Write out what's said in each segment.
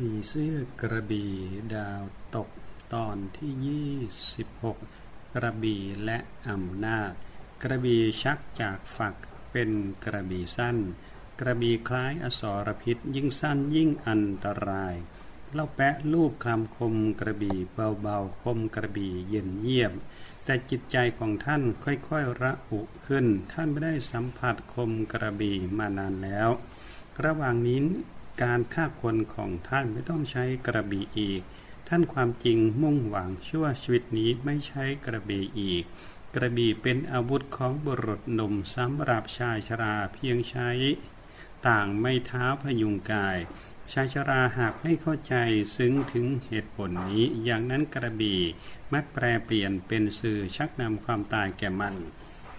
ผีเสื้อกระบี่ดาวตกตอนที่ 26 กระบี่และอำนาจ กระบี่ชักจากฝักเป็นกระบี่สั้น กระบี่คล้ายอสรพิษ ยิ่งสั้นยิ่งอันตรายเล่าแปะลูบคำคมกระบี่เบาๆคมกระบี่เย็นเยียบแต่จิตใจของท่านค่อยๆระอุขึ้น ท่านไม่ได้สัมผัสคมกระบี่มานานแล้ว ระหว่างนี้ การฆ่าคนของท่านไม่ต้องใช้กระบี่อีก ท่านความจริงมุ่งหวังชั่วชีวิตนี้ไม่ใช้กระบี่อีก กระบี่เป็นอาวุธของบุรุษหนุ่มสำหรับชายชราเพียงใช้ ต่างไม่เท้าพยุงกาย ชายชราหากไม่เข้าใจซึ้งถึงเหตุผลนี้ อย่างนั้นกระบี่มักแปรเปลี่ยนเป็นสื่อชักนำความตายแก่มัน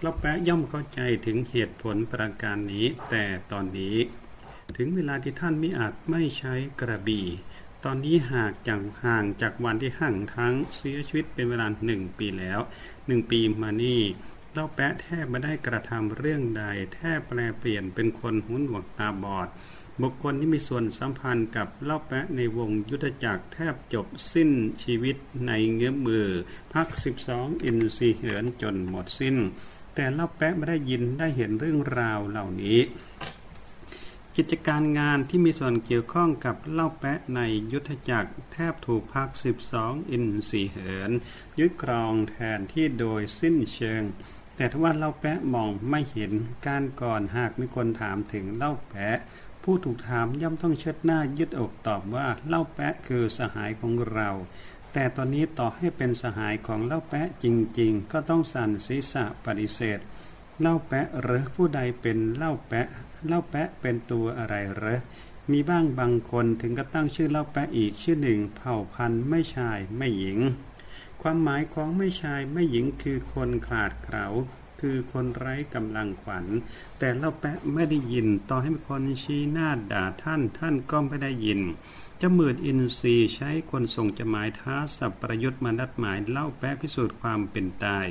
เราแปะย่อมเข้าใจถึงเหตุผลประการนี้แต่ตอนนี้ ถึงเวลาที่ท่านมิอาจไม่ใช้กระบี่ ตอนนี้หากจากห่างจากวันที่ห่างทั้งเสียชีวิตเป็นเวลาหนึ่งปีแล้วหนึ่งปีมานี่เล่าแปะแทบไม่ได้กระทำเรื่องใด แทบแปลเปลี่ยนเป็นคนหูหนวกตาบอด บุคคลที่มีส่วนสัมพันธ์กับเล่าแปะในวงยุทธจักรแทบจบสิ้นชีวิตในเงื้อมมือ พัก 12 อินทรีเหินจนหมดสิ้น แต่เล่าแปะไม่ได้ยินได้เห็นเรื่องราวเหล่านี้ กิจการงานที่มีส่วนเกี่ยวข้องกับเล่าแปะในยุทธจักรแทบถูกพัก 12 อินสีเหิน ยึดครองแทนที่โดยสิ้นเชิง แต่ทว่าเล่าแปะมองไม่เห็นการก่อนหากมีคนถามถึงเล่าแปะ ผู้ถูกถามย่อมต้องเชิดหน้ายึดอกตอบว่าเล่าแปะคือสหายของเราแต่ตอนนี้ต่อให้เป็นสหายของเล่าแปะจริงๆ ก็ต้องสั่นศีรษะปฏิเสธ เล่าแปะหรือผู้ใดเป็นเล่าแปะ เล่าแปะเป็นตัวอะไรเหรอ มีบ้างบางคนถึงก็ตั้งชื่อเล่าแปะอีกชื่อหนึ่ง เผ่าพันธุ์ไม่ชายไม่หญิง ความหมายของไม่ชายไม่หญิงคือคนขาดเกลาคือคนไร้กำลังขวัญ แต่เล่าแปะไม่ได้ยิน ต่อให้มีคนชี้หน้าด่าท่านท่านก็ไม่ได้ยินเจะมืดอินทรีย์ใช้คนส่งจดหมายท้าสับประยุทธ์มานัดหมายเล่าแปะพิสูจน์ความเป็นตาย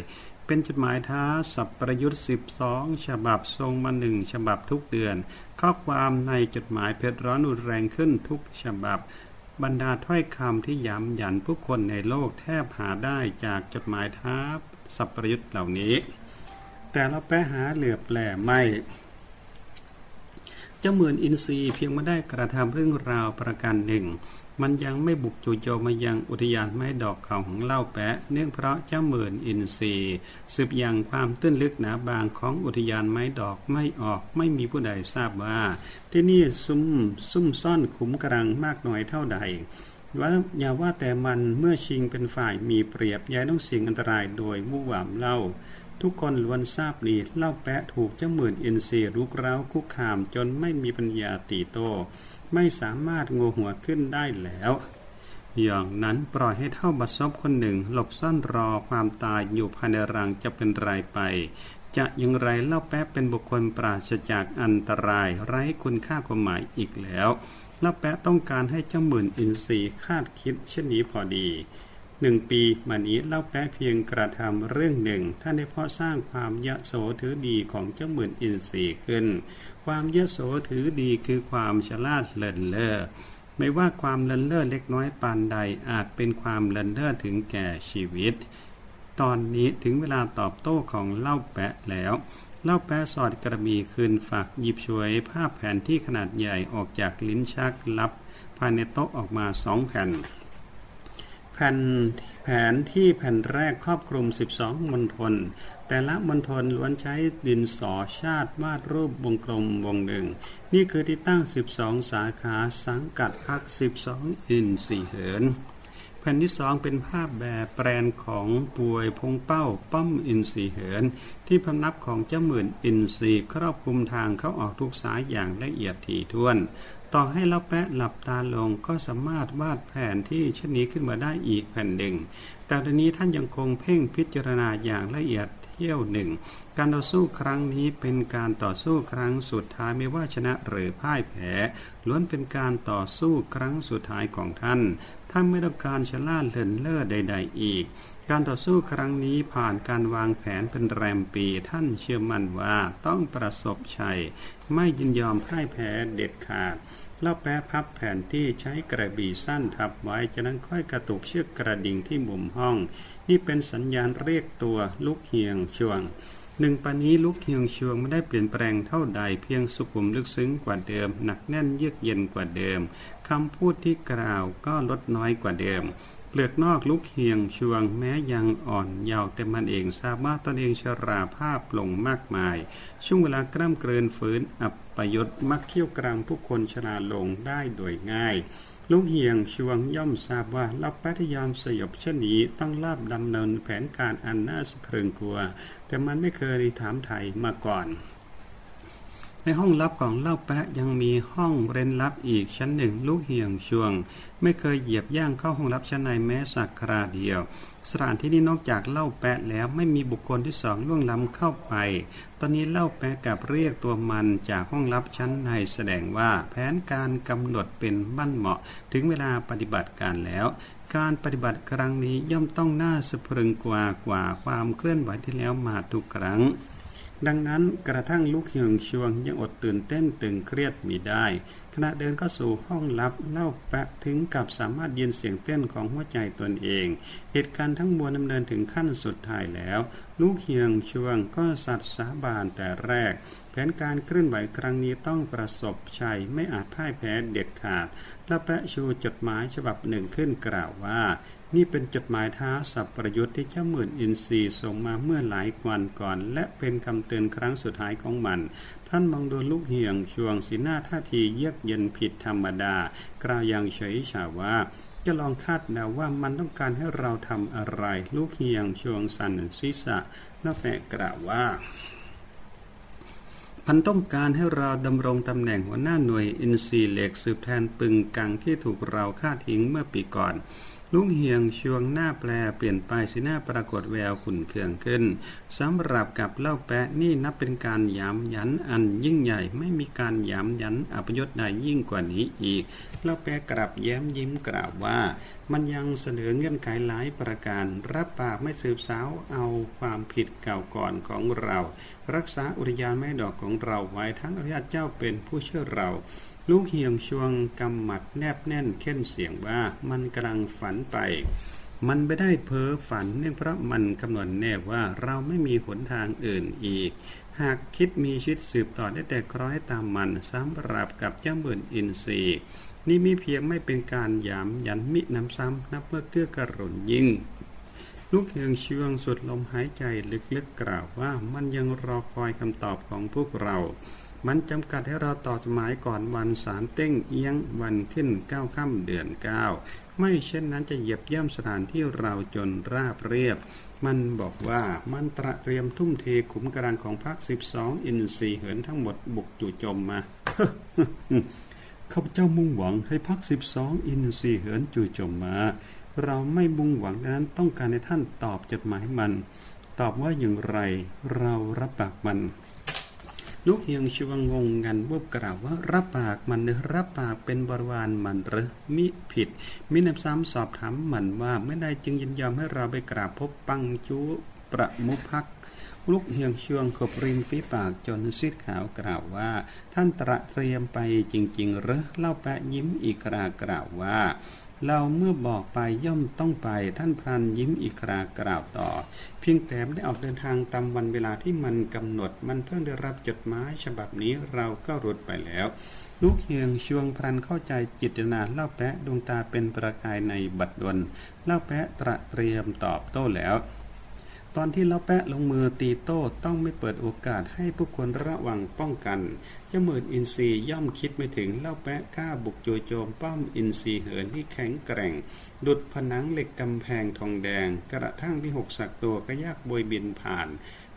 เป็นจดหมายท้าสับประยุทธ์ 12 ฉบับทรงมาหนึ่งฉบับทุกเดือน ข้อความในจดหมายเผ็ดร้อนรุนแรงขึ้นทุกฉบับบรรดาถ้อยคำที่ย้ำยันผู้คนในโลกแทบหาได้จากจดหมายท้าสับประยุทธ์เหล่านี้ แต่เราแปหาเหลือบแหล่ไม่ เจ้าเหมือนอินทรีย์เพียงไม่ได้กระทำเรื่องราวประการหนึ่ง มันยังไม่บุกจู่โจมมายังอุทยานไม้ดอกเขาของเล่าแปะ เนื่องเพราะเจ้าเหมือนอินทรีย์สืบยังความตื้นลึกหนาบางของอุทยานไม้ดอกไม่ออกไม่มีผู้ใดทราบว่า ที่นี่ซุ่มซุ่มซ่อนขุมกำลังมากน้อยเท่าใดว่าอย่าว่าแต่มันเมื่อชิงเป็นฝ่ายมีเปรียบย้ายต้องเสิ่ยงอันตรายโดยมู่หวามเล่า ทุกคนล้วนทราบดีเล่าแปะถูกเจ้าหมื่นอินทรีรุกร้าวคุกคามจนไม่มีปัญญาตีโต ไม่สามารถงูหัวขึ้นได้แล้ว อย่างนั้นปล่อยให้เท่าบัดซบคนหนึ่ง หลบซ่อนรอความตายอยู่ภายในรังจะเป็นไรไป จะอย่างไรเล่าแป๊ะเป็นบุคคลปราศจากอันตราย ไร้คุณค่าความหมายอีกแล้วเล่าแป๊ะต้องการให้เจ้าหมื่นอินทรีย์คาดคิดเช่นนี้พอดี หนึ่งปีมานี้เล่าแปะเพียงกระทำเรื่องหนึ่ง ท่านได้เพาะสร้างความยะโสถือดีของเจ้าหมื่นอินทรีย์ขึ้น ความยะโสถือดีคือความฉลาดเลินเล่อไม่ว่าความเลินเล่อเล็กน้อยปานใดอาจเป็นความเลินเล่อถึงแก่ชีวิต ตอนนี้ถึงเวลาตอบโต้ของเล่าแปะแล้วเล่าแปะสอดกระบี่คืนฝากหยิบช่วยภาพแผนที่ขนาดใหญ่ออกจากลิ้นชักลับภายในโต๊ะออกมาสองแผ่น แผ่นแผนที่แผ่นแรกครอบคลุม 12 มณฑล แต่ละมณฑลล้วนใช้ดินสอชาติวาดรูปวงกลมวงหนึ่ง นี่คือที่ตั้ง 12 สาขาสังกัดพัก 12 อินสี่เหิน แผ่นที่สองเป็นภาพแบบแปลนของป่วยพงเป้าป้อมอินทรีเหิน ที่พำนับของเจ้าหมื่นอินทรีครอบคลุมทางเข้าออกทุกสายอย่างละเอียดถี่ถ้วน ต่อให้เราแปะหลับตาลงก็สามารถวาดแผนที่เช่นนี้ขึ้นมาได้อีกแผ่นหนึ่ง แต่ตอนนี้ท่านยังคงเพ่งพิจารณาอย่างละเอียดเที่ยวหนึ่ง การต่อสู้ครั้งนี้เป็นการต่อสู้ครั้งสุดท้ายไม่ว่าชนะหรือพ่ายแพ้ล้วนเป็นการต่อสู้ครั้งสุดท้ายของท่าน ท่านไม่ต้องการชะล่าเลินเล่อใด ๆ อีก การต่อสู้ครั้งนี้ผ่านการวางแผนเป็นแรมปีท่านเชื่อมั่นว่าต้องประสบชัย ไม่ยินยอมพ่ายแพ้เด็ดขาดเล่าแปะพับแผนที่ใช้กระบี่สั้นทับไว้จากนั้นค่อยกระตุกเชือกกระดิ่งที่มุมห้อง นี่เป็นสัญญาณเรียกตัวลูกเฮียงช่วงหนึ่งปานนี้ลูกเฮียงชวงไม่ได้เปลี่ยนแปลงเท่าใดเพียงสุขุมลึกซึ้งกว่าเดิม หนักแน่นเยือกเย็นกว่าเดิมคำพูดที่กล่าวก็ลดน้อยกว่าเดิม ลือกนอกลูกเฮียงชวงแม้ยังอ่อนเยาว์แต่มันเองทราบว่าตนเองชราภาพลงมากมาย ช่วงเวลากล้ำเกรินฝืนอับประยศมักเคี่ยวกรางผู้คนชราลงได้โดยง่าย ลุงเฮียงชวงย่อมทราบว่าเราพยายามสยบเช่นนี้ต้องลาบดำเนินแผนการอันน่าสะพรึงกลัว แต่มันไม่เคยถามไทยมาก่อน ในห้องลับของเล่าแปะยังมีห้องเร้นลับอีกชั้นหนึ่งลูกเฮียงชวง ไม่เคยเหยียบย่างเข้าห้องลับชั้นในแม้สักคราเดียวสถานที่นี้นอกจากเล่าแปะแล้วไม่มีบุคคลที่สองล่วงล้ำเข้าไป ตอนนี้เล่าแปะกับเรียกตัวมันจากห้องลับชั้นในแสดงว่าแผนการกำหนดเป็นบั้นเหมาะ ถึงเวลาปฏิบัติการแล้ว การปฏิบัติครั้งนี้ย่อมต้องน่าสะพรึงกว่ากว่าความเคลื่อนไหวที่แล้วมาทุกครั้ง ดังนั้นกระทั่งลูกเหียงชวงยังอดตื่นเต้นตึงเครียดมีได้ ขณะเดินเข้าสู่ห้องลับเล่าแปะถึงกับสามารถยินเสียงเต้นของหัวใจตนเอง เหตุการณ์ทั้งมวลดำเนินถึงขั้นสุดท้ายแล้ว ลูกเฮียงชวงก็สัตย์สาบานแต่แรกแผนการเคลื่อนไหวครั้งนี้ต้องประสบชัยไม่อาจพ่ายแพ้เด็ดขาดและแปะชูจดหมายฉบับหนึ่งขึ้นกล่าวว่า นี่เป็นจดหมายท้าสับประยุทธ์ที่เจ้าหมื่นอินทรีส่งมาเมื่อหลายวันก่อน และเป็นคำเตือนครั้งสุดท้ายของมัน ท่านมองดูลูกเหียงช่วงสีหน้าท่าทีเยือกเย็นผิดธรรมดา กล่าวอย่างเฉยฉาว่าจะลองคาดเดาว่ามันต้องการให้เราทำอะไร ลูกเฮียงช่วงสันศีษะแล้วแปะกล่าวว่า มันต้องการให้เราดำรงตำแหน่งหัวหน้าหน่วยอินซีเหล็กสืบแทนปึงกังที่ถูกเราฆ่าทิ้งเมื่อปีก่อน ลุงเฮียงช่วงหน้าแปลเปลี่ยนไปสีหน้าปรากฏแววขุ่นเคืองขึ้นสำหรับกับเล่าแปะนี่นับเป็นการย้ำยันอันยิ่งใหญ่ไม่มีการย้ำยันอัปยศใดยิ่งกว่านี้อีก เล่าแปะกลับแย้มยิ้มกล่าวว่า มันยังเสนอเงื่อนไขหลายประการ รับปากไม่สืบสาวเอาความผิดเก่าก่อนของเรา รักษาอุทยานแม่ดอกของเราไว้ทั้งอนุญาตเจ้าเป็นผู้เชื่อเรา ลูกเฮียงชวงกำหมัดแนบแน่นเข้นเสียงว่ามันกำลังฝันไป มันไม่ได้เพ้อฝันเนื่องเพราะมันกำหนดแน่ว่าเราไม่มีหนทางอื่นอีก หากคิดมีชีวิตสืบต่อได้แต่คล้อยตามมันสำหรับกับเจ้าหมื่นอินทรีย์นี่มีเพียงไม่เป็นการยามยันมินำซ้ำนับเพื่อเกื้อกรุณยิ่งลูกเฮียงเชืองสุดลมหายใจลึกๆกล่าวว่ามันยังรอคอยคำตอบของพวกเรา มันจำกัดให้เราตอบจดหมายก่อนวันสารเต้งเอียงวันขึ้นเก้าค่ำเดือนเก้าไม่เช่นนั้นจะเหยียบย่ำสถานที่เราจนราบเรียบ มันบอกว่ามันตระเตรียมทุ่มเทขุมกำลังของพรรค12 อินทรีย์เหินทั้งหมดบุกจู่โจมมาข้าพเจ้ามุ่งหวังให้พรรค12 อินทรีย์เหินจู่โจมมา เราไม่มุ่งหวังดังนั้นต้องการให้ท่านตอบจดหมายมัน ตอบว่าอย่างไรเรารับปากมัน ลูกเฮียงชวงงงงันวบกล่าวว่ารับปากมันหรือรับปากเป็นบริวารมันหรือมิผิด มินำซ้ำสอบถามมันว่าเมื่อใดจึงยินยอมให้เราไปกราบพบปังจูประมุพักลูกเฮียงชวงขบริมฝีปากจนซีดขาวกล่าวว่า ท่านตระเตรียมไปจริง ๆ หรือเล่าแปะยิ้มอีกรากล่าวว่า เราเมื่อบอกไปย่อมต้องไป ท่านพรันยิ้มอีกครากล่าวต่อ เพียงแต่ไม่ได้ออกเดินทางตามวันเวลาที่มันกำหนด มันเพิ่งได้รับจดหมายฉบับนี้เราก็รุดไปแล้ว ลูกเฮียงชวงพรันเข้าใจจิตนาเล่าแปะดวงตาเป็นประกายในบัดดลเล่าแปะตระเตรียมตอบโต้แล้ว ตอนที่เล่าแปะลงมือตีโต้ต้องไม่เปิดโอกาสให้ผู้คนระวังป้องกันเจ้าหมื่นอินทรีย์ย่อมคิดไม่ถึงเล่าแปะกล้าบุกโจโจมป้อมอินทรีย์เหินที่แข็งแกร่ง ดุดผนังเหล็กกำแพงทองแดง กระทั่งวิหกสักตัวก็ยากบวยบินผ่าน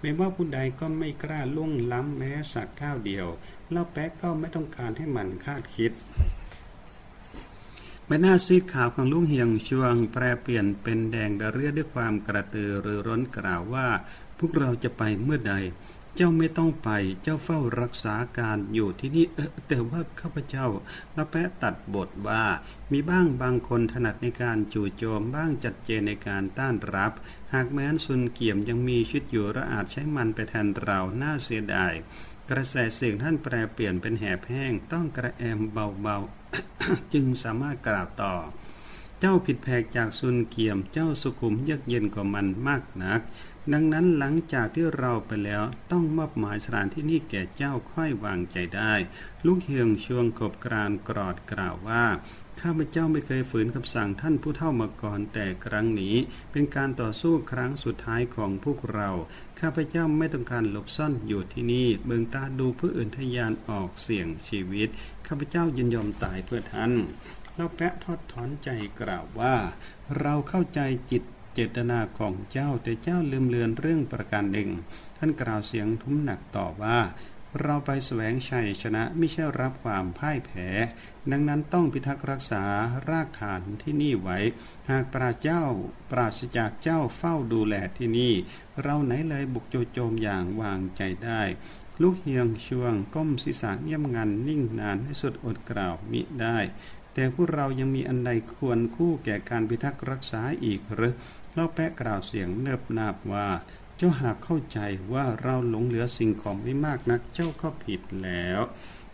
แม้ว่าผู้ใดก็ไม่กล้าล่วงล้ำแม้สักก้าวเดียวเล่าแปะก็ไม่ต้องการให้มันคาดคิด ใบหน้าซีดขาวของลุงเฮียงชวงแปรเปลี่ยนเป็นแดงดะเรือด้วยความกระตือรือร้นกล่าวว่า พวกเราจะไปเมื่อใด เจ้าไม่ต้องไป เจ้าเฝ้ารักษาการอยู่ที่นี่เออแต่ว่าข้าพเจ้าละแปะตัดบทว่า มีบ้างบางคนถนัดในการจู่โจมบ้างจัดเจนในการต้านรับ หากแม้นซุนเกี่ยมยังมีชีวิตอยู่และอาจใช้มันไปแทนเราน่าเสียดาย กระแสเสียงท่านแปรเปลี่ยนเป็นแหบแห้งต้องกระแอมเบาๆ จึงสามารถกล่าวต่อ เจ้าผิดแผกจากซุนเกียม เจ้าสุขุมเยือกเย็นกว่ามันมากนัก ดังนั้นหลังจากที่เราไปแล้วต้องมอบหมายสถานที่นี้แก่เจ้าค่อยวางใจได้ ลูกเฮียงช่วงขบกรานกรอดกล่าวว่าข้าพเจ้าไม่เคยฝืนคำสั่งท่านผู้เท่ามาก่อนแต่ครั้งนี้ เป็นการต่อสู้ครั้งสุดท้ายของพวกเรา ข้าพเจ้าไม่ต้องการหลบซ่อนอยู่ที่นี่ เบิงตาดูเพื่ออื่นทยานออกเสี่ยงชีวิต ข้าพเจ้ายินยอมตายเพื่อท่านาแปะทอดถอนใจกล่าวว่า เราเข้าใจจิตเจตนาของเจ้าแต่เจ้าลืมเลือนเรื่องประการหนึ่ง ท่านกล่าวเสียงทุ้มหนักต่อว่า เราไปแสวงชัยชนะไม่ใช่รับความพ่ายแพ้ ดังนั้นต้องพิทักษ์รักษารากฐานที่นี่ไว้ หากปราเจ้าปราศจากเจ้าเฝ้าดูแลที่นี่ เราไหนเลยบุกโจโจมอย่างวางใจได้ลูกเฮียงช่วงก้มศีรษะเงียบงันนิ่งนานให้สุดอดกล่าวมิได้ แต่พวกเรายังมีอันใดควรคู่แก่การพิทักษ์รักษาอีกหรือเล่าแปะกล่าวเสียงเนิบนาบว่า เจ้าหากเข้าใจว่าเราหลงเหลือสิ่งของไม่มากนักเจ้าก็ผิดแล้ว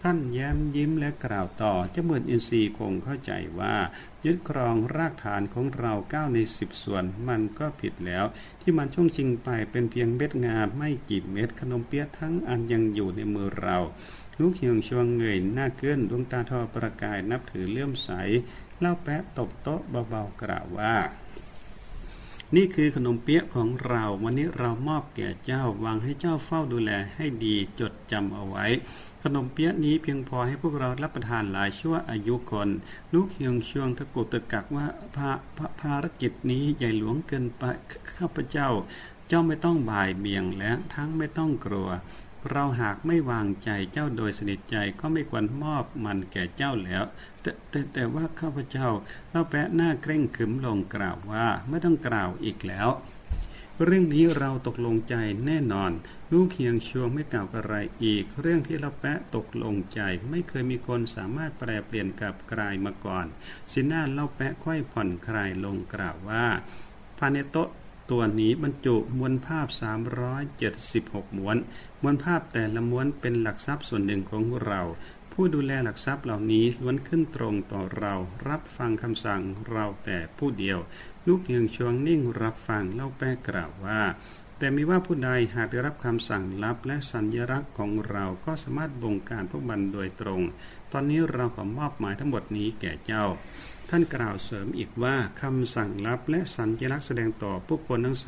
ท่านแย้มยิ้มและกล่าวต่อเจ้าเหมือนอินทรีย์คงเข้าใจว่า ยึดครองรากฐานของเราเก้าในสิบส่วน มันก็ผิดแล้ว ที่มันช่วงชิงไปเป็นเพียงเม็ดงาไม่กี่เม็ดขนมเปี๊ยะทั้งอันยังอยู่ในมือเรา ลูกเหียงชวงเงยหน้าเกื้อนดวงตาทอประกายนับถือเลื่อมใสเล่าแปะตบโต๊ะเบาๆกล่าวว่า นี่คือขนมเปี๊ยะของเราวันนี้เรามอบแก่เจ้าวางให้เจ้าเฝ้าดูแลให้ดีจดจำเอาไว้ ขนมเปี๊ยะนี้เพียงพอให้พวกเรารับประทานหลายชั่วอายุคน ลูกเฮียงช่วงตะกุกตะกักว่าภาภาภารกิจนี้ใหญ่หลวงเกินไปข้าพเจ้า เจ้าไม่ต้องบ่ายเบี่ยงและทั้งไม่ต้องกลัว เราหากไม่วางใจเจ้าโดยสนิทใจก็ไม่ควรมอบมันแก่เจ้าแล้ว แต่แต่แต่ว่าข้าพเจ้าเล่าแปะหน้าเกร่งขึมลงกล่าวว่าไม่ต้องกล่าวอีกแล้ว เรื่องนี้เราตกลงใจแน่นอน ลูกเคียงชวงไม่กล่าวอะไรอีก เรื่องที่เราแปะตกลงใจ ไม่เคยมีคนสามารถแปลเปลี่ยนกับกลายมาก่อนสิหน้าเล่าแปะค่อยผ่อนคลายลงกล่าวว่าภายในโต๊ะ ตัวนี้บรรจุมวลภาพ 376 ม้วน มวลภาพแต่ละม้วนเป็นหลักทรัพย์ส่วนหนึ่งของเรา ผู้ดูแลหลักทรัพย์เหล่านี้ล้วนขึ้นตรงต่อเรา รับฟังคำสั่งเราแต่ผู้เดียว ลูกเฮียงชวงนิ่งรับฟังเล่าแป้กล่าวว่าแต่มีว่าผู้ใดหากได้รับคำสั่งลับและสัญลักษณ์ของเราก็สามารถบงการพวกมันโดยตรง ตอนนี้เราขอมอบหมายทั้งหมดนี้แก่เจ้า ท่านกล่าวเสริมอีกว่าคำสั่งลับและสัญลักษณ์แสดงต่อผู้คนทั้ง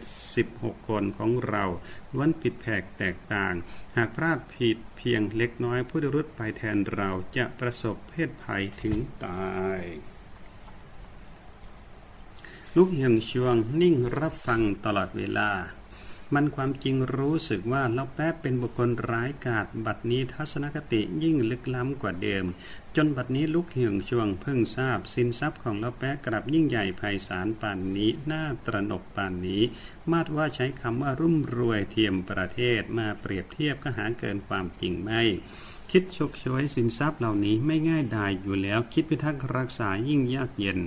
376 คนของเราล้วนผิดแผกแตกต่าง หากพลาดผิดเพียงเล็กน้อยผู้ดรุดไปแทนเราจะประสบเพศภัยถึงตายลูกเหียงชวงนิ่งรับฟังตลอดเวลา มันความจริงรู้สึกว่าเราแป๊บเป็นบุคคลร้ายกาจบัดนี้ทัศนคติยิ่งลึกล้ำกว่าเดิม จนบัดนี้ลุกเหี่ยงช่วงเพิ่งทราบ สินทรัพย์ของเราแป๊กลับยิ่งใหญ่ไพศาลป่านนี้น่าตระหนกป่านนี้ มาดว่าใช้คำว่ารุ่มรวยเทียมประเทศมาเปรียบเทียบก็หาเกินความจริงไม่ คิดฉกฉวยสินทรัพย์เหล่านี้ไม่ง่ายดายอยู่แล้ว คิดพิทักษ์รักษายิ่งยากเย็น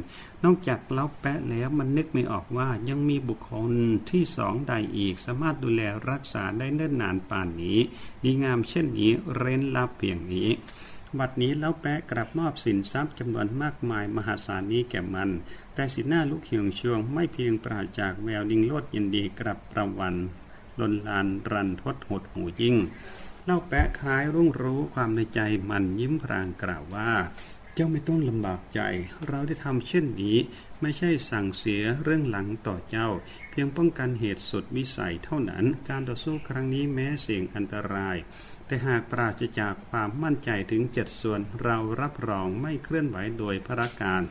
นอกจากเล้าแปะแล้วมันนึกไม่ออกว่ายังมีบุคคลที่สองใดอีก สามารถดูแลรักษาได้เนิ่นนานป่านนี้ดีงามเช่นนี้เร้นลับเพียงนี้บัดนี้เล้าแปะกลับมอบสินทรัพย์จำนวนมากมายมหาศาลนี้แก่มัน แต่สีหน้าลูกเหียงช่วงไม่เพียงปราจากแววดิงโลดยินดีกลับประวันลนลานรันทดหดหูยิ่ง เล่าแปะคล้ายรุ่งรู้ความในใจมันยิ้มพรางกล่าวว่า เจ้าไม่ต้องลำบากใจ เราได้ทำเช่นนี้ ไม่ใช่สั่งเสียเรื่องหลังต่อเจ้า เพียงป้องกันเหตุสุดวิสัยเท่านั้น การต่อสู้ครั้งนี้แม้เสี่ยงอันตราย แต่หากปราศจากความมั่นใจถึงเจ็ดส่วน เรารับรองไม่เคลื่อนไหวโดยพระการ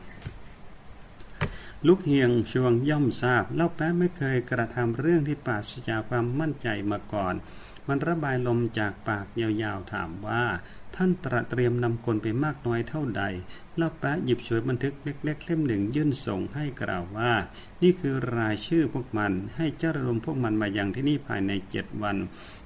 ลูกเฮียงช่วงย่อมทราบเล่าแป๊ะไม่เคยกระทำเรื่องที่ปราศจากความมั่นใจมาก่อน มันระบายลมจากปากยาวๆถามว่า ท่านตระเตรียมนำคนไปมากน้อยเท่าใดเล่าแปะหยิบฉวยบันทึกเล็ก ๆเล่มหนึ่งยื่นส่งให้กล่าวว่า นี่คือรายชื่อพวกมันให้เจ้าระดมพวกมันมายังที่นี่ภายในเจ็ดวัน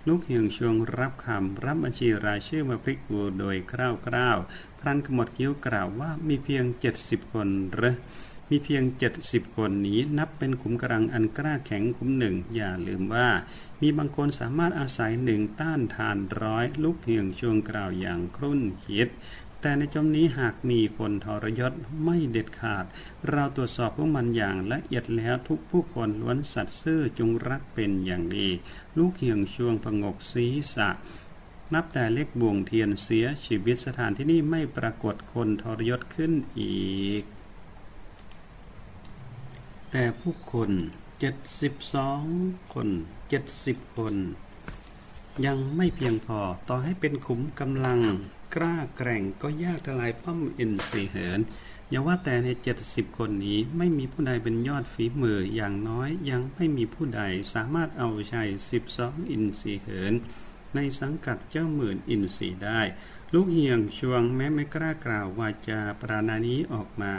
ลูกเฮียงชวงรับคำรับบัญชีรายชื่อมาพลิกดูโดยคร่าวๆพรันขมดคิ้วกล่าวว่ามีเพียงเจ็ดสิบคนเหรือ มีเพียง 70 คนนี้นับเป็นขุมกำลังอันกล้าแข็งขุมหนึ่ง อย่าลืมว่า มีบางคนสามารถอาศัยหนึ่งต้านทานร้อยลุกเหี่ยงช่วงกล่าวอย่างครุ่นคิด แต่ในจมนี้หากมีคนทรยศไม่เด็ดขาด เราตรวจสอบพวกมันอย่างละเอียดแล้วทุกผู้คนล้วนสัตย์ซื่อจงรักเป็นอย่างดี ลูกเหี่ยงช่วงผงกศีรษะนับแต่เล็กบ่วงเทียนเสียชีวิตสถานที่นี่ไม่ปรากฏคนทรยศขึ้นอีก แต่ผู้คน72คน70คน ยังไม่เพียงพอต่อให้เป็นขุมกำลังกล้าแกร่งก็ยากทลายป้อมอินทรีเหินอย่าว่าแต่ใน70คนนี้ไม่มีผู้ใดเป็นยอดฝีมืออย่างน้อยยังไม่มีผู้ใดสามารถเอาชัย12อินทรีเหิน ในสังกัดเจ้าหมื่นอินทรีได้ ลูกเหียงชวงแม้ไม่กล้ากล่าววาจาปราณานี้ออกมา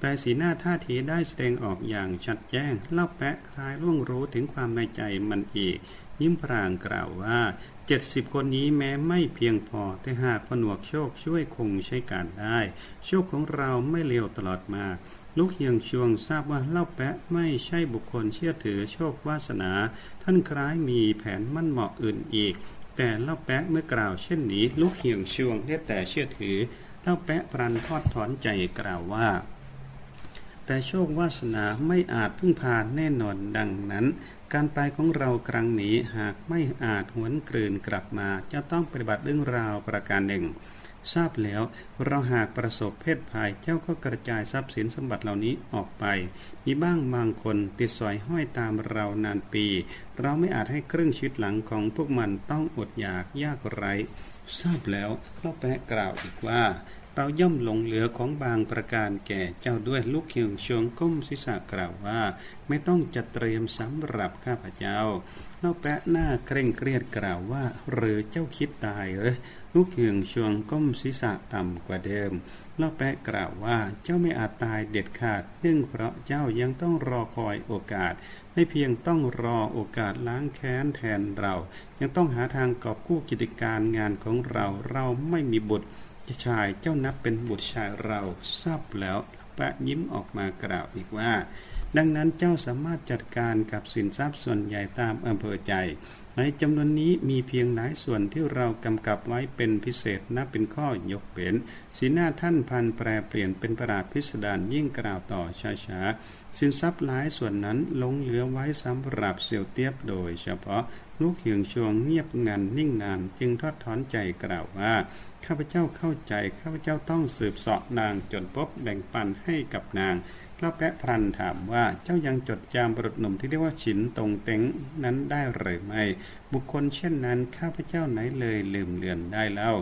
แต่สีหน้าท่าทีได้แสดงออกอย่างชัดแจ้งเล่าแปะคลายล่วงรู้ถึงความในใจมันอีก ยิ้มพรางกล่าวว่า 70 คนนี้แม้ไม่เพียงพอ แต่หากผนวกโชคช่วยคงใช้การได้ โชคของเราไม่เลวตลอดมา ลูกเฮียงชวงทราบว่าเล่าแปะไม่ใช่บุคคลเชื่อถือโชควาสนา ท่านคล้ายมีแผนมั่นเหมาะอื่นอีก แต่เล่าแปะเมื่อกล่าวเช่นนี้ ลูกเฮียงชวงได้แต่เชื่อถือเล่าแปะพรันทอดถอนใจกล่าวว่า แต่โชควาสนาไม่อาจพึ่งพาแน่นอนดังนั้น การไปของเราครั้งนี้หากไม่อาจหวนกลืนกลับมา จะต้องปฏิบัติเรื่องราวประการหนึ่ง ทราบแล้วเราหากประสบเพศภัยเจ้าก็กระจายทรัพย์สินสมบัติเหล่านี้ออกไป มีบ้างบางคนติดสอยห้อยตามเรานานปี เราไม่อาจให้ครึ่งชีวิตหลังของพวกมันต้องอดอยากยากไร้ทราบแล้วเราแปะกล่าวอีกว่า เราย่อมหลงเหลือของบางประการแก่เจ้าด้วยลูกเขียงชวงก้มศีรษะกล่าวว่า ไม่ต้องจัดเตรียมสำหรับข้าพเจ้าเล่าแปะหน้าเคร่งเครียดกล่าวว่า หรือเจ้าคิดตายเหรอลูกเขียงชวงก้มศีรษะต่ำกว่าเดิมเล่าแปะกล่าวว่าเจ้าไม่อาจตายเด็ดขาดเนื่องเพราะเจ้ายังต้องรอคอยโอกาส ไม่เพียงต้องรอโอกาสล้างแค้นแทนเรา ยังต้องหาทางกอบกู้กิจการงานของเราเราไม่มีบุตร ชายเจ้านับเป็นบุตรชายเราทราบแล้วแปะยิ้มออกมากล่าวอีกว่า ดังนั้นเจ้าสามารถจัดการกับสินทรัพย์ส่วนใหญ่ตามอำเภอใจ ในจำนวนนี้มีเพียงหลายส่วนที่เรากำกับไว้เป็นพิเศษนับเป็นข้อยกเว้นสีหน้าท่านพันแปรเปลี่ยนเป็นประหลาดพิสดารยิ่งกล่าวต่อช้าๆสินทรัพย์หลายส่วนนั้นลงเหลือไว้สำหรับเสี่ยวเตียบโดยเฉพาะลูกเหียงชวงเงียบงันนิ่งนานจึงทอดถอนใจกล่าวว่า ข้าพเจ้าเข้าใจ ข้าพเจ้าต้องสืบเสาะนางจนพบแบ่งปันให้กับนาง เล่าแปะพรันถามว่าเจ้ายังจดจำบุรุษหนุ่มที่เรียกว่าฉินตรงเต็งนั้นได้หรือไม่ บุคคลเช่นนั้นข้าพเจ้าไหนเลยลืมเลือนได้แล้ว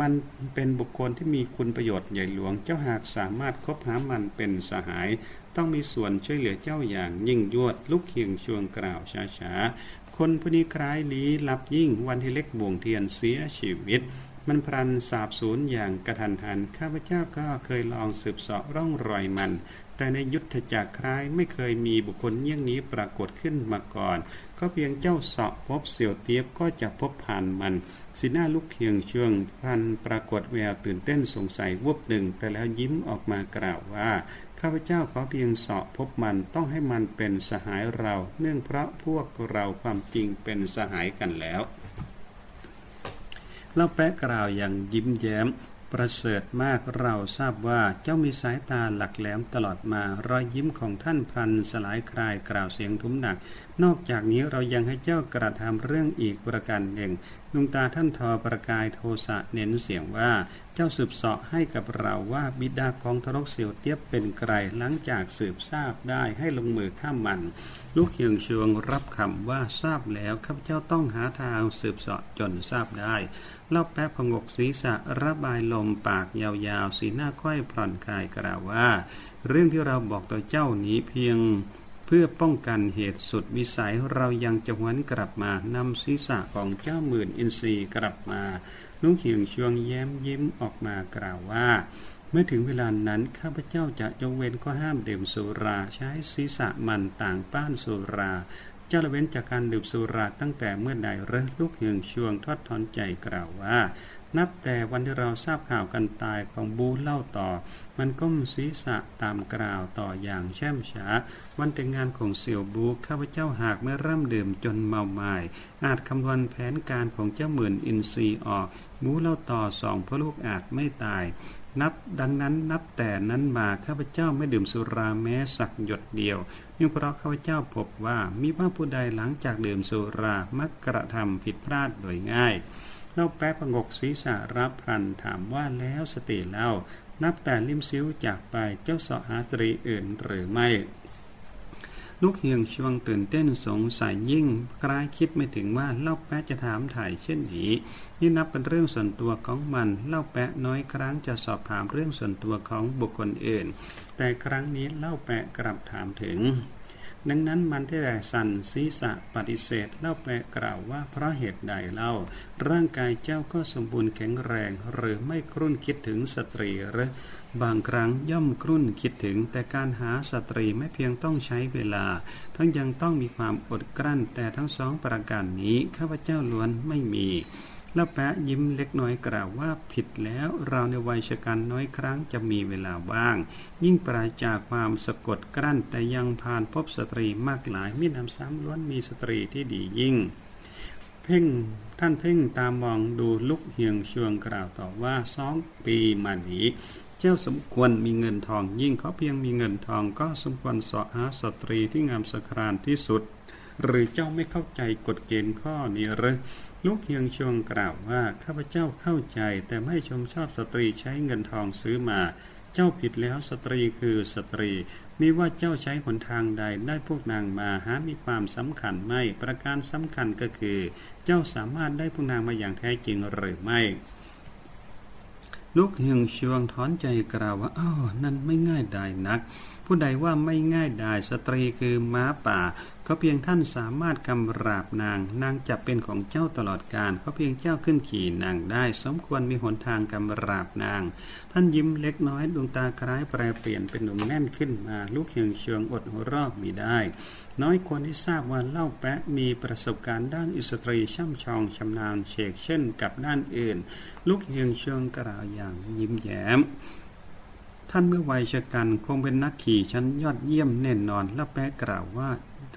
มันเป็นบุคคลที่มีคุณประโยชน์ใหญ่หลวงเจ้าหากสามารถคบหามันเป็นสหาย ต้องมีส่วนช่วยเหลือเจ้าอย่างยิ่งยวดลุกเคียงชวงกล่าวช้าๆคนผู้นี้คล้ายลี้ลับยิ่งวันที่เล็กบ่วงเทียนเสียชีวิตมันพลันสาบสูญอย่างกระทันหัน ข้าพเจ้าก็เคยลองสืบเสาะร่องรอยมัน แต่ในยุทธจักรคล้ายไม่เคยมีบุคคลเยี่ยงนี้ปรากฏขึ้นมาก่อน ก็เพียงเจ้าเสาะพบเสี่ยวเตียบก็จะพบผ่านมัน สีหน้าลุกเคียงช่วงพันปรากฏแววตื่นเต้นสงสัยวุบหนึ่ง แต่แล้วยิ้มออกมากล่าวว่าข้าพเจ้าขอเพียงเสาะพบมันต้องให้มันเป็นสหายเรา เนื่องเพราะพวกเราความจริงเป็นสหายกันแล้วเล่าแปะกล่าวอย่างยิ้มแย้ม ประเสริฐมากเราทราบว่าเจ้ามีสายตาหลักแหลมตลอดมารอยยิ้มของท่านพลันสลายคลายกล่าวเสียงทุ้มหนัก นอกจากนี้เรายังให้เจ้ากระทำเรื่องอีกประการหนึ่งดวงตาท่านทอประกายโทสะเน้นเสียงว่า เจ้าสืบเสาะให้กับเราว่าบิดาของทรกเสียวเตียบเป็นใครหลังจากสืบทราบได้ให้ลงมือข้ามมัน ลูกเฮียงชวงรับคำว่าทราบแล้วข้าพเจ้าต้องหาทางสืบเสาะจนทราบได้ เล่าแป๊บพงกศีรษะระบายลมปากยาวๆ สีหน้าค่อยผ่อนคลายกล่าวว่า เรื่องที่เราบอกต่อเจ้านี้เพียงเพื่อป้องกันเหตุสุดวิสัยเรายังจะหวนกลับมานำศีรษะของเจ้าหมื่นอินทรีย์กลับมาลุงเหียงชวงแย้มยิ้มออกมากล่าวว่า เมื่อถึงเวลานั้นข้าพเจ้าจะยกเว้นข้อห้ามดื่มสุราใช้ศีรษะมันต่างป้านสุรา เจ้าละเว้นจากการดื่มสุราตั้งแต่เมื่อใดเรอลูกเหียงชวงทอดถอนใจกล่าวว่า นับแต่วันที่เราทราบข่าวกันตายของบูเล่าต่อ มันก้มศีรษะตามกล่าวต่ออย่างแช่มช้า วันแต่งงานของเสี่ยวบูข้าพเจ้าหากไม่ร่ำดื่มจนเมาไมา้อาจคำนวณแผนการของเจ้าหมื่นอินทรีออก บูเล่าต่อสองพ่อลูกอาจไม่ตายนับดังนั้นนับแต่นั้นมาข้าพเจ้าไม่ดื่มสุราแม้สักหยดเดียว เนื่องเพราะข้าพเจ้าพบว่ามีว่าผู้ใดหลังจากดื่มสุรามักกระทำผิดพลาดโดยง่ายเล่าแป๊ะประงกศีรษะรับพลันถามว่าแล้วสติเล่านับแต่ลิมซิ้วจากไปเจ้าสอหาตรีอื่นหรือไม่ลูกเฮียงช่วงตื่นเต้นสงสัยยิ่งกลายคิดไม่ถึงว่าเล่าแป๊ะจะถามถ่ายเช่นนี้นี่นับเป็นเรื่องส่วนตัวของมัน เล่าแปะน้อยครั้งจะสอบถามเรื่องส่วนตัวของบุคคลอื่น แต่ครั้งนี้เล่าแปะกลับถามถึง ดังนั้นมันที่แต่สั่นศีรษะปฏิเสธเล่าแปะกล่าวว่าเพราะเหตุใดเล่า ร่างกายเจ้าก็สมบูรณ์แข็งแรง หรือไม่ครุ่นคิดถึงสตรีหรือบางครั้งย่อมครุ่นคิดถึง แต่การหาสตรีไม่เพียงต้องใช้เวลา ทั้งยังต้องมีความอดกลั้นแต่ทั้งสองประการนี้ข้าพเจ้าล้วนไม่มี แล้วแปะยิ้มเล็กน้อยกล่าวว่าผิดแล้วเราในวัยชกันน้อยครั้งจะมีเวลาว่าง ยิ่งปราจากความสะกดกลั้นแต่ยังผ่านพบสตรีมากหลายมินำซ้ำล้วนมีสตรีที่ดียิ่ง เพ่งท่านเพ่งตามมองดูลุกเฮียงชวงกล่าวต่อว่าสองปีมานี้เจ้าสมควรมีเงินทองยิ่งเขาเพียงมีเงินทองก็สมควรสาะหาสตรีที่งามสครานที่สุด หรือเจ้าไม่เข้าใจกฎเกณฑ์ข้อนี้หรือ ลูกเฮียงชวงกล่าวว่าข้าพเจ้าเข้าใจแต่ไม่ชมชอบสตรีใช้เงินทองซื้อมา เจ้าผิดแล้วสตรีคือสตรีไม่ว่าเจ้าใช้หนทางใดได้พวกนางมาหามีความสำคัญไม่ ประการสำคัญก็คือ เจ้าสามารถได้พวกนางมาอย่างแท้จริงหรือไม่ ลูกเฮียงชวงถอนใจกล่าวว่าอ้อนั่นไม่ง่ายได้นักผู้ใดว่าไม่ง่ายได้สตรีคือม้าป่า ก็เพียงท่านสามารถกำราบนาง นางจะเป็นของเจ้าตลอดกาลก็เพียงเจ้าขึ้นขี่นางได้ สมควรมีหนทางกำราบนาง ท่านยิ้มเล็กน้อยดวงตาคล้ายแปรเปลี่ยนเป็นหนุ่มแน่นขึ้นมา ลูกเฮียงเชืองอดหัวรอบมีได้ น้อยคนที่ทราบว่าเล่าแปะมีประสบการณ์ด้านอิสตรีช่ำชองชำนาญเชกเช่นกับด้านอื่น ลูกเฮียงเชืองกล่าวอย่างยิ้มแย้มท่านเมื่อวัยชะกันคงเป็นนักขี่ชั้นยอดเยี่ยมแน่นอนและแปะกล่าวว่า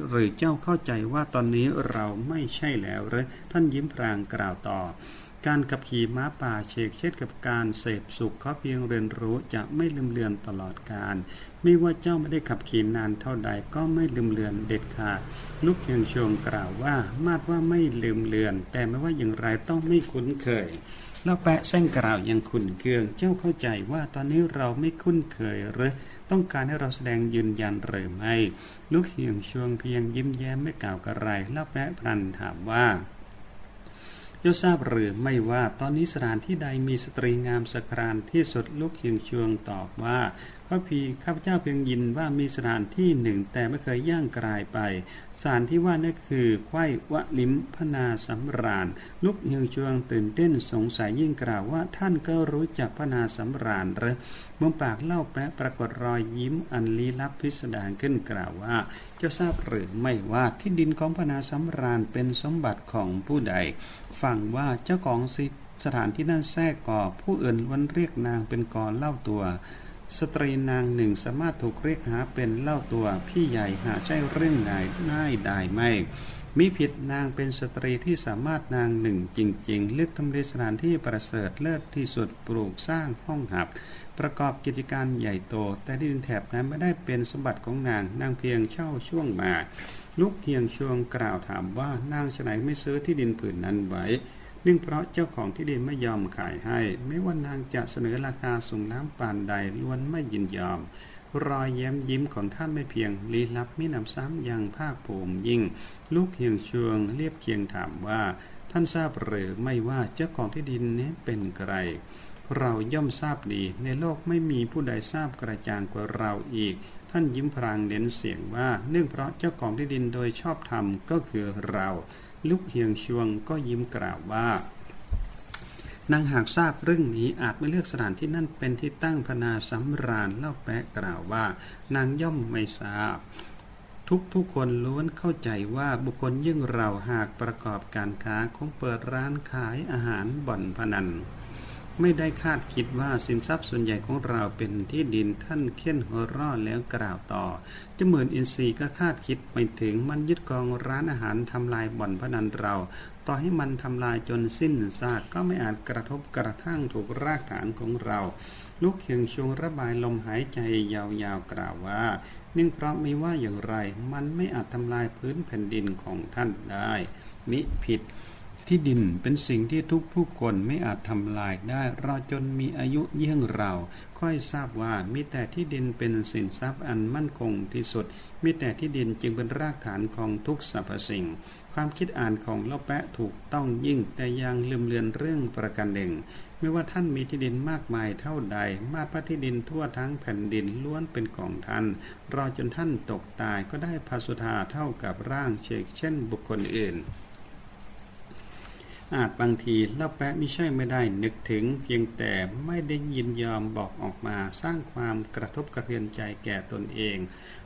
หรือเจ้าเข้าใจว่าตอนนี้เราไม่ใช่แล้วหรือท่านยิ้มพรางกล่าวต่อ การขับขี่ม้าป่าเชกเช่นกับการเสพสุขเขาเพียงเรียนรู้จะไม่ลืมเลือนตลอดการ ไม่ว่าเจ้าไม่ได้ขับขี่นานเท่าใดก็ไม่ลืมเลือนเด็ดขาดลูกเฮียงชงกล่าวว่ามาดว่าไม่ลืมเลือน แต่ไม่ว่าอย่างไรต้องไม่คุ้นเคยแล้วแปะแซงกล่าวยังขุนเคือง เจ้าเข้าใจว่าตอนนี้เราไม่คุ้นเคยหรือ ต้องการให้เราแสดงยืนยันหรือไม่ ลูกเหียงชวงเพียงยิ้มแย้มไม่กล่าวกระไรแล้วแปะพลันถามว่า เจ้าทราบหรือไม่ว่าตอนนี้สถานที่ใดมีสตรีงามสครานที่สุดลูกเฮียงชวงตอบว่าข้าพีข้าพเจ้าเพียงยินว่ามีสถานที่หนึ่ง แต่ไม่เคยย่างกลายไปสถานที่ว่านั่นคือไขว้วะลิมพนาสำราญ ลูกเฮียงชวงตื่นเต้นสงสัยยิ่งกล่าวว่าท่านก็รู้จักพนาสำราญหรือมุมปากเล่าแปะปรากฏรอยยิ้มอันลี้ลับพิสดารขึ้นกล่าวว่า เจ้าทราบหรือไม่ว่าที่ดินของพนาสำราญเป็นสมบัติของผู้ใด ฟังว่าเจ้าของสถานที่นั่นแทรกก่อผู้อื่นวันเรียกนางเป็นกอเล่าตัว สตรีนางหนึ่งสามารถถูกเรียกหาเป็นเล่าตัว พี่ใหญ่หาใช่เรื่องง่ายง่ายได้ไหมมิผิดนางเป็นสตรีที่สามารถนางหนึ่งจริงๆเลือกทำเลสถานที่ประเสริฐเลิศที่สุดปลูกสร้างห้องหับ ประกอบกิจการใหญ่โต แต่ที่ดินแถบนั้นไม่ได้เป็นสมบัติของนางนางเพียงเช่าช่วงมา ลูกเฮียงช่วงกล่าวถามว่านางฉไหนไม่ซื้อที่ดินผืนนั้นไว้เนื่องเพราะเจ้าของที่ดินไม่ยอมขายให้ ไม่ว่านางจะเสนอราคาสูงล้ำปานใดล้วนไม่ยินยอม รอยแย้มยิ้มของท่านไม่เพียงลี้ลับมินำซ้ำยังภาคภูมิยิ่ง ลูกเฮียงชวงเรียบเคียงถามว่า ท่านทราบหรือไม่ว่าเจ้าของที่ดินนี้เป็นใครเราย่อมทราบดีในโลกไม่มีผู้ใดทราบกระจ่างกว่าเราอีก ท่านยิ้มพรางเน้นเสียงว่า เนื่องเพราะเจ้าของที่ดินโดยชอบธรรมก็คือเรา ลูกเฮียงชวงก็ยิ้มกล่าวว่านางหากทราบเรื่องนี้อาจไม่เลือกสถานที่นั่นเป็นที่ตั้งพนาสำราญเล่าแปะกล่าวว่า นางย่อมไม่ทราบ ทุกผู้คนล้วนเข้าใจว่าบุคคลยิ่งเราหากประกอบการค้าคงเปิดร้านขายอาหารบ่อนพนัน ไม่ได้คาดคิดว่าสินทรัพย์ส่วนใหญ่ของเราเป็นที่ดินท่านเค้นหัวร่อแล้วกล่าวต่อจะเหมือนอินทรีย์ก็คาดคิดไม่ถึงมันยึดกองร้านอาหารทำลายบ่อนพนันเรา ต่อให้มันทำลายจนสิ้นซากก็ไม่อาจกระทบกระทั่งถูกรากฐานของเรา ลูกเขียงชวงระบายลมหายใจยาวๆกล่าวว่าเนื่องเพราะไม่ว่าอย่างไร มันไม่อาจทำลายพื้นแผ่นดินของท่านได้มิผิด ที่ดินเป็นสิ่งที่ทุกผู้คนไม่อาจทำลายได้เราจนมีอายุเยี่ยงเรา ค่อยทราบว่ามีแต่ที่ดินเป็นสินทรัพย์อันมั่นคงที่สุด มีแต่ที่ดินจึงเป็นรากฐานของทุกสรรพสิ่ง ความคิดอ่านของเล่าแปะถูกต้องยิ่งแต่ยังลืมเลือนเรื่องประกันเด่งไม่ว่าท่านมีที่ดินมากมายเท่าใด มาพระที่ดินทั่วทั้งแผ่นดินล้วนเป็นของท่าน รอจนท่านตกตายก็ได้ภาสุธาเท่ากับร่างเชกเช่นบุคคลอื่น อาจบางทีเล่าแปะไม่ใช่ไม่ได้นึกถึง เพียงแต่ไม่ได้ยินยอมบอกออกมาสร้างความกระทบกระเทือนใจแก่ตนเอง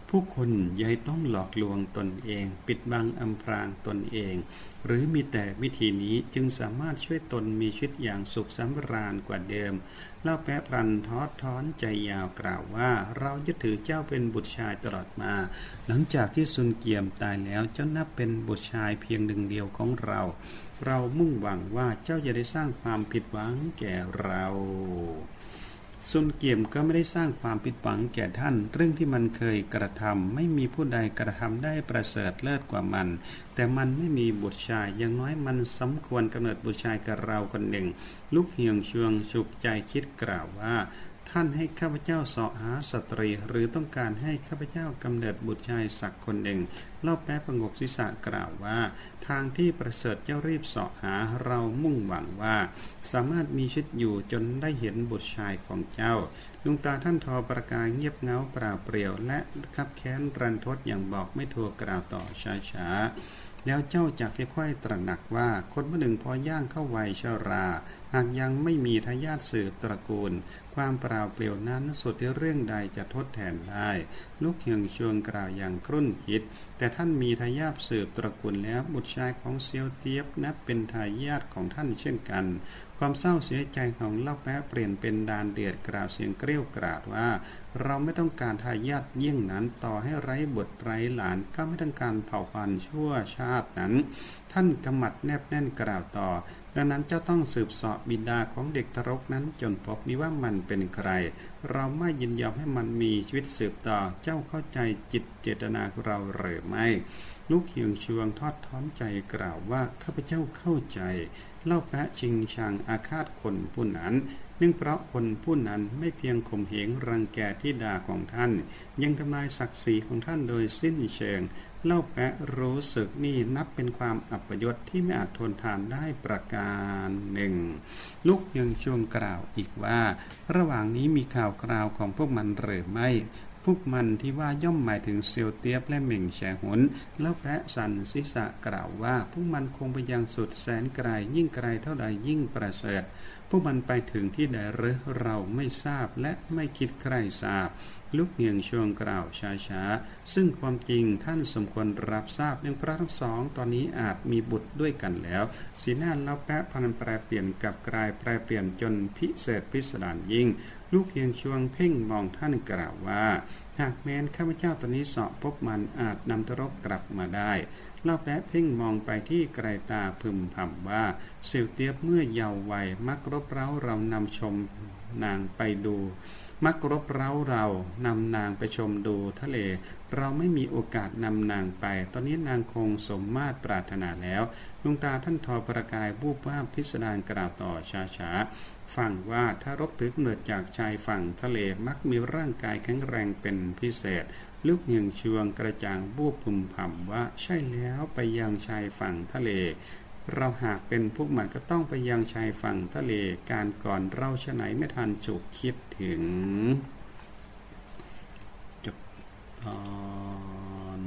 ผู้คนย่าให้ต้องหลอกลวงตนเอง ปิดบังอำพรางตนเอง หรือมีแต่วิธีนี้จึงสามารถช่วยตนมีชีวิตอย่างสุขสำราญกว่าเดิม เล่าแปะพรันทอดท้อนใจยาวกล่าวว่า เรายึดถือเจ้าเป็นบุตรชายตลอดมา หลังจากที่ซุนเกียมตายแล้วเจ้านับเป็นบุตรชายเพียงหนึ่งเดียวของเรา เรามุ่งหวังว่าเจ้าจะได้สร้างความผิดหวังแก่เราซุนเกียมก็ไม่ได้สร้างความผิดหวังแก่ท่าน เรื่องที่มันเคยกระทำไม่มีผู้ใดกระทำได้ประเสริฐเลิศกว่ามัน แต่มันไม่มีบุตรชายอย่างน้อยมันสมควรกำเนิดบุตรชายกับเราคนหนึ่ง ลูกเหียงชวงฉุกใจคิดกล่าวว่า ท่านให้ข้าพเจ้าเสาะหาสตรี หรือต้องการให้ข้าพเจ้ากำเนิดบุตรชายสักคนหนึ่งเล่าแป๊ประงกศีรษะกล่าวว่า ทางที่ประเสริฐเจ้ารีบเสาะหาเรามุ่งหวังว่า สามารถมีชีวิตอยู่จนได้เห็นบุตรชายของเจ้าดวงตาท่านทอประกายเงียบเงาเปล่าเปลี่ยว และคับแค้นรันทดอย่างบอกไม่ถูกกล่าวต่อช้าๆแล้วเจ้าจะค่อยๆตระหนักว่าคนเมื่อหนึ่งพอย่างเข้าวัยชรา หากยังไม่มีทายาทสืบตระกูล ความเปล่าเปลี่ยวนั้นสุดที่เรื่องใดจะทดแทนได้ ลูกเฮียงชวงกล่าวอย่างครุ่นคิด แต่ท่านมีทายาทสืบตระกูลแล้วบุตรชายของเซียวเตียบนับเป็นทายาทของท่านเช่นกัน ความเศร้าเสียใจของเล่าแป๊ะเปลี่ยนเป็นดานเดือดกล่าวเสียงเกรี้ยวกราดว่า เราไม่ต้องการทายาทเยี่ยงนั้นต่อให้ไร้บุตรไร้หลานก็ไม่ต้องการเผ่าพันธุ์ชั่วชาตินั้น ท่านกำมัดแนบแน่นกล่าวต่อ ดังนั้นเจ้าต้องสืบสาะบิดาของเด็กทารกนั้นจนพบนี้ว่ามันเป็นใคร เราไม่ยินยอมให้มันมีชีวิตสืบต่อ เจ้าเข้าใจจิตเจตนาของเราหรือไม่ ลูกเหียงชวงทอดท้อนใจกล่าวว่าข้าพเจ้าเข้าใจ เล่าแปะชิงชังอาฆาตคนผู้นั้นเนื่องเพราะคนผู้นั้นไม่เพียงข่มเหงรังแกที่ดาของท่าน ยังทำลายศักดิ์ศรีของท่านโดยสิ้นเชิง เล่าแปะรู้สึกนี่นับเป็นความอัปยศที่ไม่อาจทนทานได้ประการหนึ่ง ลูกยังช่วงกล่าวอีกว่า ระหว่างนี้มีข่าวคราวของพวกมันหรือไม่ พวกมันที่ว่าย่อมหมายถึงเซียวเตียบและเหม่งแฉหนแล้วแพะสันศีษะกล่าวว่า พวกมันคงไปยังสุดแสนไกลยิ่งไกลเท่าใดยิ่งประเสริฐพวกมันไปถึงที่ใดหรือเราไม่ทราบและไม่คิดใครทราบ ลูกเหียงช่วงกล่าวช้าๆ ซึ่งความจริงท่านสมควรรับทราบเนื่องพระทั้งสอง ตอนนี้อาจมีบุตรด้วยกันแล้ว สีหน้าเล่าแปะพันแปรเปลี่ยนกับกลายแปรเปลี่ยนจนพิเศษพิสดารยิ่ง ลูกเพียงช่วงเพ่งมองท่านกล่าวว่า หากแม้นข้าพเจ้าตอนนี้สาะพบมันอาจนำทรกกลับมาได้เล่าแปะเพ่งมองไปที่ไกลตาพึมพำว่าเสี่ยวเตียบเมื่อเยาว์วัยมักรบเร้าเรานำชมนางไปดู มักรบเร้าเรานำนางไปชมดูทะเล เราไม่มีโอกาสนำนางไป ตอนนี้นางคงสมมาตรปรารถนาแล้วดวงตาท่านทอประกายบูบว่าพิสดารกล่าวต่อช้าๆฟังว่าถ้ารบถือกำเนิดจากชายฝั่งทะเลมักมีร่างกายแข็งแรงเป็นพิเศษลูกเหียงชวงกระจ่างบูบพึมพำว่าใช่แล้วไปยังชายฝั่งทะเล เราหากเป็นพวกมันก็ต้องไปยังชายฝั่งทะเลการก่อนเราชะไหนไม่ทันจุกคิดถึง จบตอน